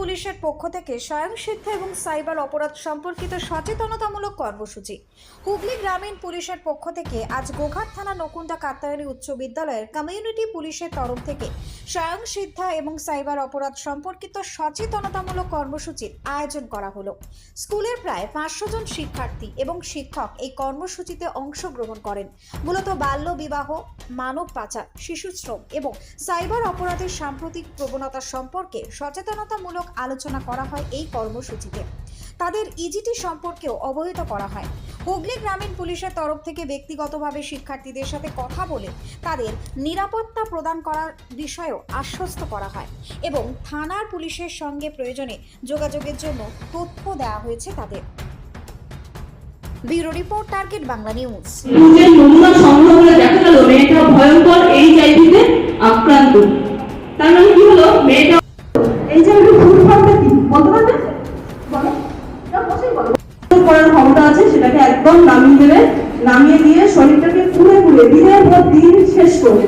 পুলিশের পক্ষ থেকে স্বয়ংসিদ্ধ এবং সাইবার অপরাধ সম্পর্কিত সচেতনতামূলক কর্মসূচি। হুগলি গ্রামীণ পুলিশের পক্ষ থেকে আজ গোঘাট থানা নকুন্দা কাত্তায়নী উচ্চ বিদ্যালয়ের কমিউনিটি পুলিশের তরফ থেকে স্বয়ংসিদ্ধা এবং সাইবার অপরাধ সম্পর্কিত সচেতনতামূলক কর্মসূচির আয়োজন করা হলো। স্কুলের প্রায় পাঁচশো জন শিক্ষার্থী এবং শিক্ষক এই কর্মসূচিতে অংশগ্রহণ করেন। মূলত বাল্য বিবাহ, মানব পাচার শিশু শ্রম এবং সাইবার অপরাধের সাম্প্রতিক প্রবণতা সম্পর্কে সচেতনতামূলক আলোচনা করা হয় এই কর্মসূচিতে। তাদের ইজিটি সম্পর্কেও অবহিত করা হয়। হুগলি গ্রামীণ পুলিশের তরফ থেকে ব্যক্তিগতভাবে শিক্ষার্থীদের সাথে কথা বলে তাদের নিরাপত্তা প্রদান করার বিষয়েও আশ্বস্ত করা হয় এবং থানার পুলিশের সঙ্গে প্রয়োজনে যোগাযোগের জন্য তথ্য দেওয়া হয়েছে তাদের। Bureau report, target Bangla news. একদম নামিয়ে দেবে নামিয়ে দিয়ে শরীরটাকে পুড়ে পুড়ে দিনের পর দিন শেষ করবে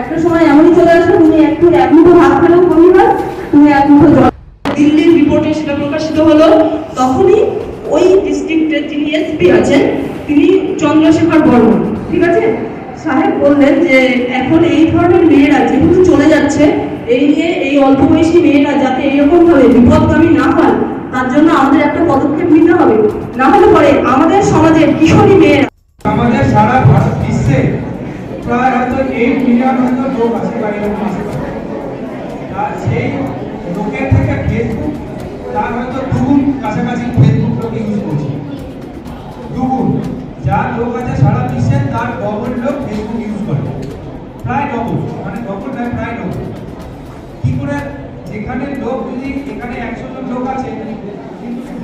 একটা সময় এমনই চলে আসবে তুমি একটু এক মুঠো ভাত খেলেও কমই হয় তুমি এক মুঠো জল দিল্লির রিপোর্টে সেটা প্রকাশিত হলো, তখনই ওই ডিস্ট্রিক্টের যিনি এসপি আছেন, তিনি চন্দ্রশেখর বর্মন, ঠিক আছে? সাহেব বললেন যে, এখন এই ধরনের মেয়েরা যেহেতু চলে যাচ্ছে, এই নিয়ে এই অল্প বয়সী মেয়েরা যাতে এরকম ভাবে বিপদগামী না হয় তার জন্য আমাদের একটা পদক্ষেপ নিতে হবে না হলে পরে আমাদের কিশোরী মেয়েরা। আমাদের সারা ভারত বিশ্বে প্রায় হয়তো এইট মিলিয়ন হয়তো লোক আছে বা এরকম আর সেই লোকের থেকে ফেসবুক তার হয়তো দুগুণ কাছাকাছি ফেসবুক লোক ইউজ করছে। দুগুণ। যার লোক আছে সারা বিশ্বে, তার ডবল লোক ফেসবুক ইউজ করে। প্রায় ডবল মানে ডবল নয়, প্রায় ডবল কি করে? যেখানে লোক যদি, এখানে একশো জন লোক আছে, কিন্তু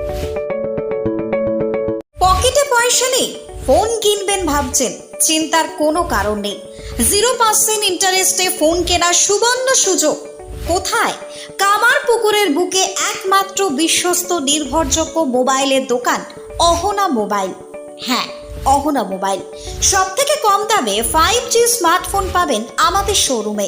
পয়সা নেই ফোন কিনবেন ভাবছেন, চিন্তার কোনো কারণ নেই। জিরো পার্সেন্ট ইন্টারেস্টে ফোন কেনার সুবর্ণ সুযোগ। কোথায়? কামার পুকুরের বুকে একমাত্র বিশ্বস্ত নির্ভরযোগ্য মোবাইলের দোকান, অহনা মোবাইল। হ্যাঁ অহনা মোবাইল। সব থেকে কম দামে ফাইভ জি স্মার্টফোন পাবেন আমাদের শোরুমে